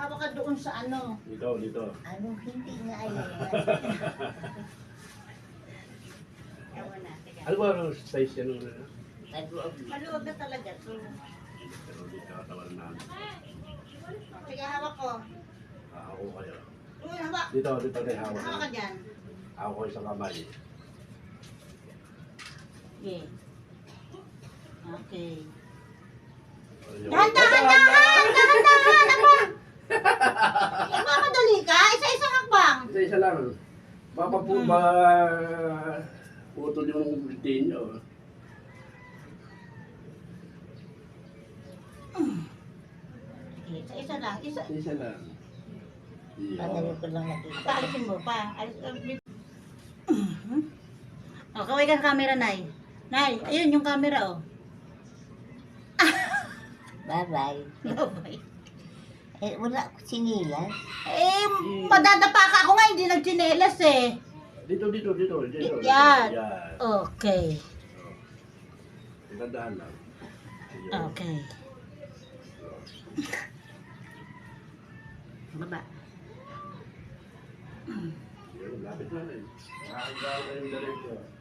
Hawak ka doon sa ano. Dito, dito. Ano, hindi nga ayan. Ewan na, teka. Ano ba ang size yan? nung ano? Nag-loob. Maluwag na talaga to. Pero di katawan namin. Sige, hawak ko. Ah, Ako kayo. Uy, hawak. Dito, dito tayo hawak. Hawak ka dyan. Ako ko isang kamay. Okay. Okay. Ayun. Dahan-dahan, dahan! Dahan-dahan! Ako! Eh, mamadali ka? Isa-isang hakbang. Isa-isa lang. Baka po Hmm. ba putol yung bintin nyo. Okay, isa-isa lang. Isa. Isa lang. Madali ko lang nakita. Paalisin mo pa. Alis, alis. Oh, kaway ka sa camera, Nay. Nay, ayun yung camera, oh. Bye-bye. Okay. Eh, wala ako sinilas. Eh, madadapa ka ako nga, hindi nagchinelas eh. Dito, dito, dito. dito. Yan. Yan. Okay. Tandaan lang. Ayun. Okay. Baba. Lapit na rin. Nakakagawa kayong diretso.